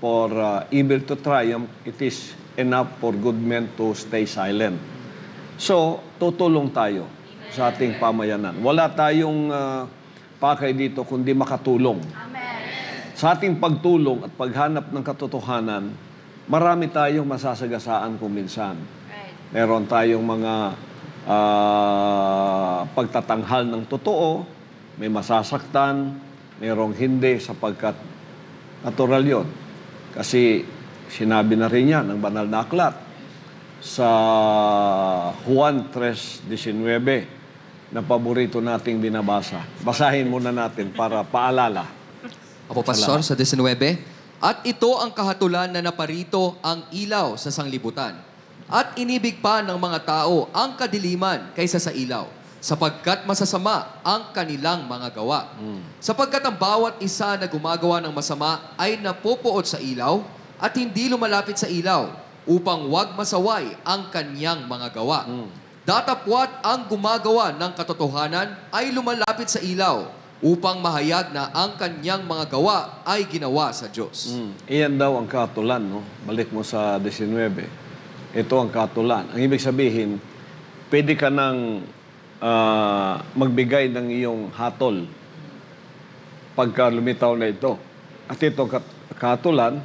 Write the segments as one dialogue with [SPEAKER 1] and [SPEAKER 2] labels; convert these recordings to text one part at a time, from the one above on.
[SPEAKER 1] for uh, evil to triumph, it is enough for good men to stay silent. So, tutulong tayo sa ating pamayanan. Wala tayong uh, pakay dito kundi makatulong. Sa ating pagtulong at paghanap ng katotohanan, marami tayong masasagasaan kung minsan. Meron tayong mga ah, pagtatanghal ng totoo, may masasaktan, merong hindi sapagkat natural yon. Kasi sinabi na rin yan ng banal na aklat sa Juan 3.19 na paborito nating binabasa. Basahin muna natin para paalala.
[SPEAKER 2] Apo Pastor, sa 19. At ito ang kahatulan na naparito ang ilaw sa sanglibutan. At inibig pa ng mga tao ang kadiliman kaysa sa ilaw, sapagkat masasama ang kanilang mga gawa. Sapagkat ang bawat isa na gumagawa ng masama ay napupuot sa ilaw at hindi lumalapit sa ilaw upang wag masaway ang kanyang mga gawa. Datapwat ang gumagawa ng katotohanan ay lumalapit sa ilaw upang mahayag na ang kanyang mga gawa ay ginawa sa Diyos.
[SPEAKER 1] Mm. Iyan daw ang katulan, no? Balik mo sa 19. Ito ang katulan. Ang ibig sabihin, pwede ka nang ah, magbigay ng iyong hatol pagka lumitaw na ito. At ito kat- katulan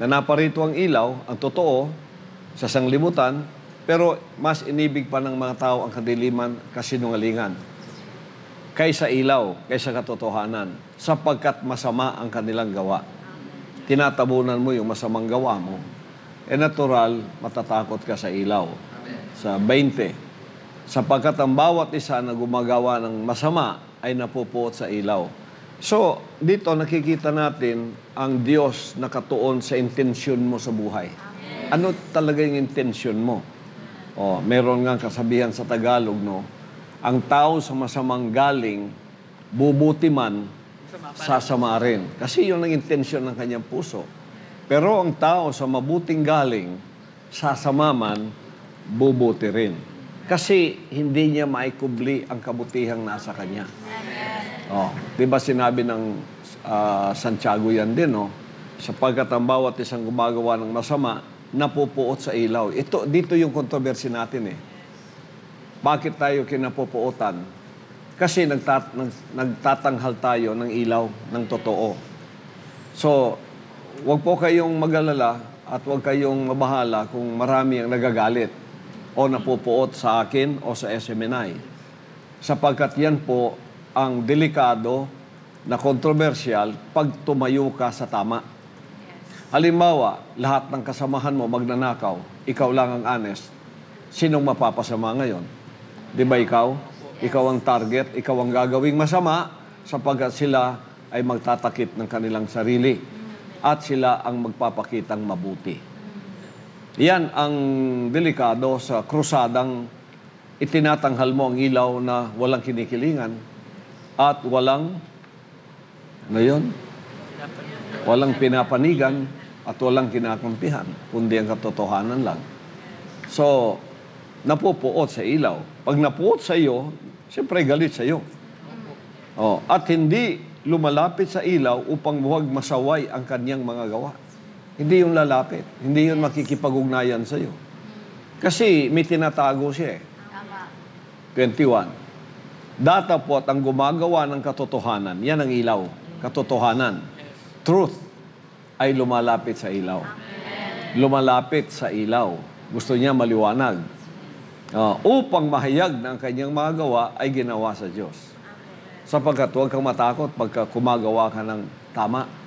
[SPEAKER 1] na naparito ang ilaw, ang totoo, sa sanglibutan, pero mas inibig pa ng mga tao ang kadiliman kasinungalingan kaysa ilaw, kaysa katotohanan, sapagkat masama ang kanilang gawa. Tinatabunan mo yung masamang gawa mo. E natural, matatakot ka sa ilaw. Sa 20, sapagkat ang bawat isa na gumagawa ng masama ay napupuot sa ilaw. So, dito nakikita natin ang Diyos nakatuon sa intensyon mo sa buhay. Ano talaga yung intensyon mo? Oh, meron nga kasabihan sa Tagalog, no? Ang tao sa masamang galing, bubuti man, sasama rin. Kasi yun ang intensyon ng kanyang puso. Pero ang tao sa mabuting galing, sasama man, bubuti rin. Kasi hindi niya maikubli ang kabutihang nasa kanya. Oh, 'di ba sinabi ng ah, Santiago yan din, no? Sapagkat ang bawat isang gumagawa ng masama, napupuot sa ilaw. Ito, dito yung kontrobersy natin eh. Bakit tayo kinapupuotan? Kasi nagtat, nag, nagtatanghal tayo ng ilaw ng totoo. So, wag po kayong magalala at wag kayong mabahala kung marami ang nagagalit o napupuot sa akin o sa SMNI. Sapagkat yan po ang delikado na kontrobersyal pag tumayo ka sa tama. Halimbawa, lahat ng kasamahan mo magnanakaw, ikaw lang ang honest. Sinong mapapasama ngayon? Di ba ikaw? Ikaw ang target, ikaw ang gagawing masama sapagkat sila ay magtatakip ng kanilang sarili at sila ang magpapakitang mabuti. Yan ang delikado sa krusadang itinatanghal mo ang ilaw na walang kinikilingan at walang ano yun? Walang pinapanigan at walang kinakampihan, kundi ang katotohanan lang. So, napupuot sa ilaw. Pag napuot sa iyo, siyempre galit sa iyo. Oh, at hindi lumalapit sa ilaw upang huwag masaway ang kanyang mga gawa. Hindi yung lalapit. Hindi yun makikipag-ugnayan sa iyo. Kasi may tinatago siya eh. 21. Datapot ang gumagawa ng katotohanan. Yan ang ilaw. Katotohanan. Truth ay lumalapit sa ilaw. Lumalapit sa ilaw. Gusto niya maliwanag. Ah, upang mahayag na ang kanyang mga gawa ay ginawa sa Diyos. Sapagkat huwag kang matakot pagka kumagawa ka ng tama.